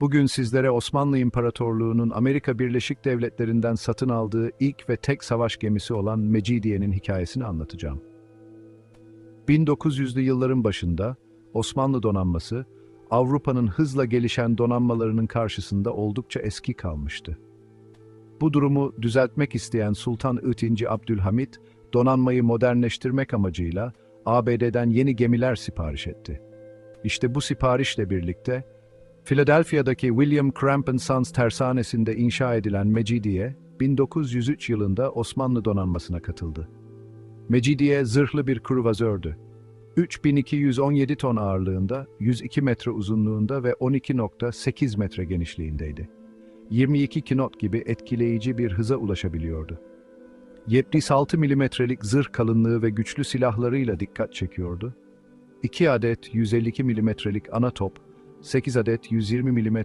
Bugün sizlere Osmanlı İmparatorluğu'nun Amerika Birleşik Devletleri'nden satın aldığı ilk ve tek savaş gemisi olan Mecidiye'nin hikayesini anlatacağım. 1900'lü yılların başında Osmanlı donanması, Avrupa'nın hızla gelişen donanmalarının karşısında oldukça eski kalmıştı. Bu durumu düzeltmek isteyen Sultan II. Abdülhamit, donanmayı modernleştirmek amacıyla ABD'den yeni gemiler sipariş etti. İşte bu siparişle birlikte Philadelphia'daki William Cramp Sons tersanesinde inşa edilen Mecidiye, 1903 yılında Osmanlı donanmasına katıldı. Mecidiye zırhlı bir kruvazördü. 3217 ton ağırlığında, 102 metre uzunluğunda ve 12.8 metre genişliğindeydi. 22 knot gibi etkileyici bir hıza ulaşabiliyordu. 76 milimetrelik zırh kalınlığı ve güçlü silahlarıyla dikkat çekiyordu. 2 adet 152 milimetrelik ana top, 8 adet 120 mm